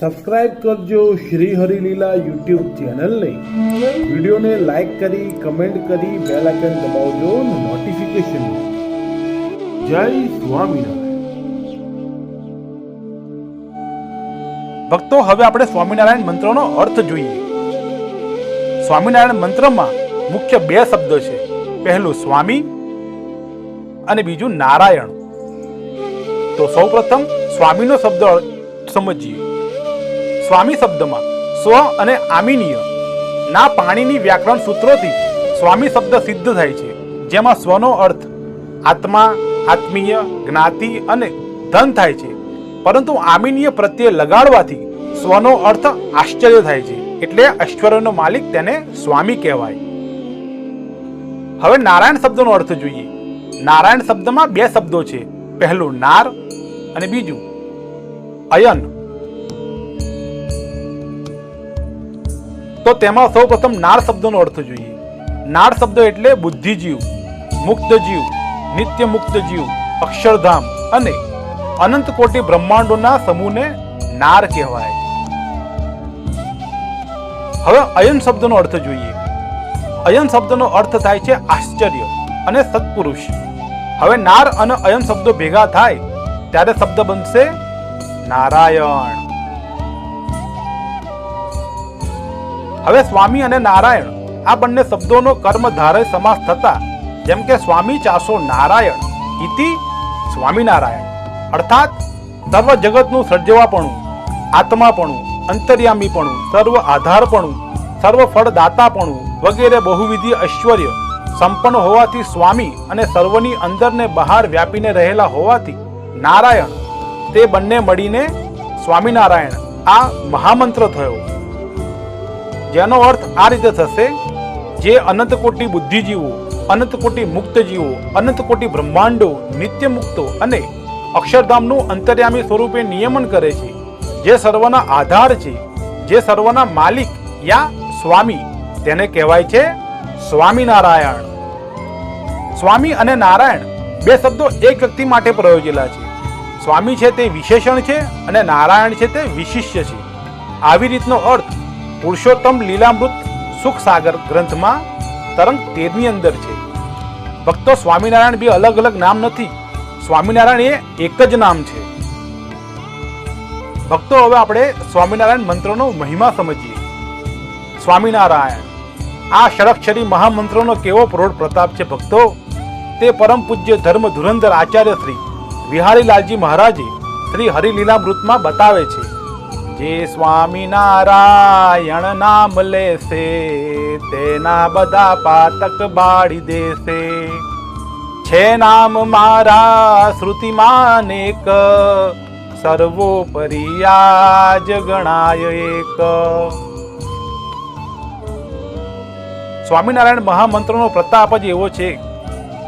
Subscribe કરજો Shri Harileela YouTube ચેનલને. વિડીયોને લાઇક કરી, કમેન્ટ કરી, બેલ આઇકન દબાવજો નોટિફિકેશન જય સ્વામિનારાયણ. ભક્તો, હવે આપણે સ્વામિનારાયણ મંત્રનો અર્થ જોઈએ. સ્વામિનારાયણ મંત્રમાં મુખ્ય બે શબ્દો છે. પહેલું સ્વામી અને બીજું નારાયણ. તો સૌપ્રથમ સ્વામીનો શબ્દ સમજીએ. સ્વામી શબ્દમાં, સ્વ અને આમીનીય, ના પાણીની વ્યાકરણ સૂત્રોથી સ્વામી શબ્દ સિદ્ધ થાય છે, જેમાં સ્વનો અર્થ આત્મા, આત્મીય, જ્ઞાતિ અને ધન થાય છે. પરંતુ આમીનીય પ્રત્યે લગાડવાથી સ્વનો અર્થ આશ્ચર્ય થાય છે, એટલે ઐશ્વર્યનો માલિક તેને સ્વામી કહેવાય. હવે નારાયણ શબ્દનો અર્થ જોઈએ. નારાયણ શબ્દમાં બે શબ્દો છે, પહેલું નાર અને બીજું અયન. તો તેમાં સૌ પ્રથમ નાર શબ્દનો અર્થ જોઈએ. નાર શબ્દ એટલે બુદ્ધિજીવ મુક્ત જીવ નિત્ય મુક્ત જીવ અક્ષરધામ અને અનંત કોટી બ્રહ્માંડોના સમૂહને નાર કહેવાય. હવે અયન શબ્દનો અર્થ જોઈએ. અયન શબ્દનો અર્થ થાય છે આશ્ચર્ય અને સત્પુરુષ. હવે નાર અને અયન શબ્દો ભેગા થાય ત્યારે શબ્દ બનશે નારાયણ. હવે સ્વામી અને નારાયણ આ બંને શબ્દોનો કર્મધારય સમાસ થતા, જેમ કે સ્વામી ચાસો નારાયણ ઇતિ સ્વામિનારાયણ. અર્થાત સર્વ જગતનું સર્જવાપણું, આત્માપણું, અંતર્યામીપણું, સર્વ આધારપણું, સર્વ ફળદાતાપણું વગેરે બહુવિધિ ઐશ્વર્ય સંપન્ન હોવાથી સ્વામી અને સર્વની અંદર ને બહાર વ્યાપીને રહેલા હોવાથી નારાયણ, તે બંને મળીને સ્વામિનારાયણ આ મહામંત્ર થયો. જેનો અર્થ આ રીતે થશે, જે અનંત કોટી બુદ્ધિજીવો, અનંતકોટી મુક્ત જીવો અનંત બ્રહ્માંડો નિત્ય મુક્તો અને અક્ષરધામનું અંતર્યામી સ્વરૂપે નિયમન કરે છે, જે સર્વના આધાર છે, જે સર્વના માલિક યા સ્વામી, તેને કહેવાય છે સ્વામિનારાયણ. સ્વામી અને નારાયણ બે શબ્દો એક વ્યક્તિ માટે પ્રયોજેલા છે. સ્વામી છે તે વિશેષણ છે અને નારાયણ છે તે વિશિષ્ય છે. આવી રીતનો અર્થ પુરુષોત્તમ લીલામૃત સુખસાગર ગ્રંથમાં તરંગ તેરની અંદર છે. ભક્તો સ્વામિનારાયણ બે અલગ અલગ નામ નથી. સ્વામિનારાયણ એ એક જ નામ છે. ભક્તો, હવે આપણે સ્વામિનારાયણ મંત્રનો મહિમા સમજીએ. સ્વામિનારાયણ, આ ષડક્ષરી મહામંત્રનો કેવો પ્રૌઢ પ્રતાપ છે ભક્તો? તે પરમ પૂજ્ય ધર્મ ધુરંધર આચાર્ય શ્રી વિહારીલાલજી મહારાજે શ્રી હરિલીલામૃતમાં બતાવે છે. જે સ્વામિનારાયણ નામ લેશે, તેના બધા પાતક બાળી દેશે. છે નામ મારા શ્રુતિમાન એક, સર્વોપરી આજ ગણાય એક. સ્વામિનારાયણ મહામંત્રનો પ્રતાપ જ એવો છે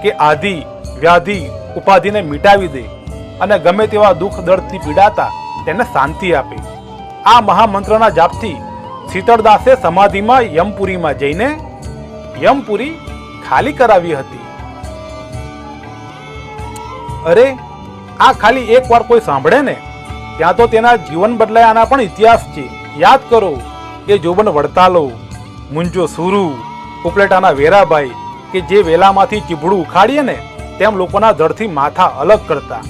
કે આધિ, વ્યાધિ ઉપાધિને મિટાવી દે અને ગમે તેવા દુઃખ દર્દથી પીડાતા તેને શાંતિ આપે. આ મહામંત્રના જાપથી શીતળદાસે સમાધિમાં યમપુરીમાં જઈને યમપુરી ખાલી કરાવી હતી. અરે, આ ખાલી એક વાર કોઈ સાંભળે ને, ત્યાં તો તેના જીવન બદલાયાના પણ ઇતિહાસ છે. યાદ કરો કે જોબન વડતાલો, મુંજો સુરુ, ઉપલેટાના વેરાભાઈ કે જે વેલામાંથી ચીભડું ઉખાડીએ ને, તેમ લોકોના ધડથી માથા અલગ કરતા.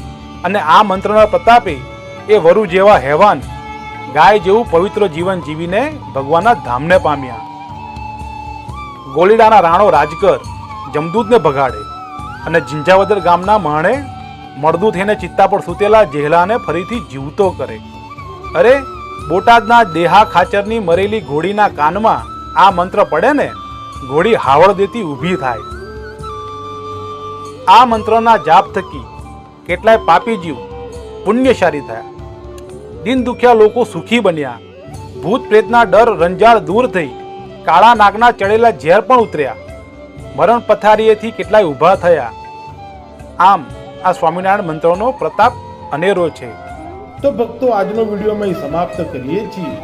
અને આ મંત્રના પ્રતાપે એ વરુ જેવા હેવાન ગાય જેવું પવિત્ર જીવન જીવીને ભગવાનના ધામને પામ્યા. ગોલીડાના રાણો રાજકર જમદૂતને ભગાડે અને જિંજાવદર ગામના માણે મળદું થઈને ચિત્તા પર સૂતેલા જેહલાને ફરીથી જીવતો કરે. અરે, બોટાદના દેહા ખાચરની મરેલી ઘોડીના કાનમાં આ મંત્ર પડે ને? ઘોડી હાવળ દેતી ઊભી થાય. આ મંત્રના જાપ થકી કેટલાય પાપી જીવ પુણ્યશાળી થયા. દિન દુખ્યા લોકો સુખી બન્યા. ભૂત પ્રેતના ડર, રંજાળ દૂર થઈ. કાળા નાગના ચડેલા ઝેર પણ ઉતર્યા. મરણ પથારીએથી કેટલાય ઊભા થયા. આમ, આ સ્વામિનારાયણ મંત્રનો પ્રતાપ અનેરો છે. તો ભક્તો, આજનો વીડિયો અમે સમાપ્ત કરીએ છીએ.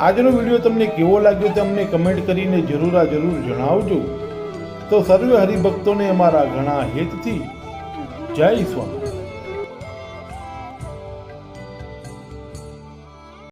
આજનો વીડિયો તમને કેવો લાગ્યો તે અમને કમેન્ટ કરીને જરૂર આ જરૂર જણાવજો. તો સર્વે હરિભક્તોને અમારા ઘણા હેતથી. જય સ્વામી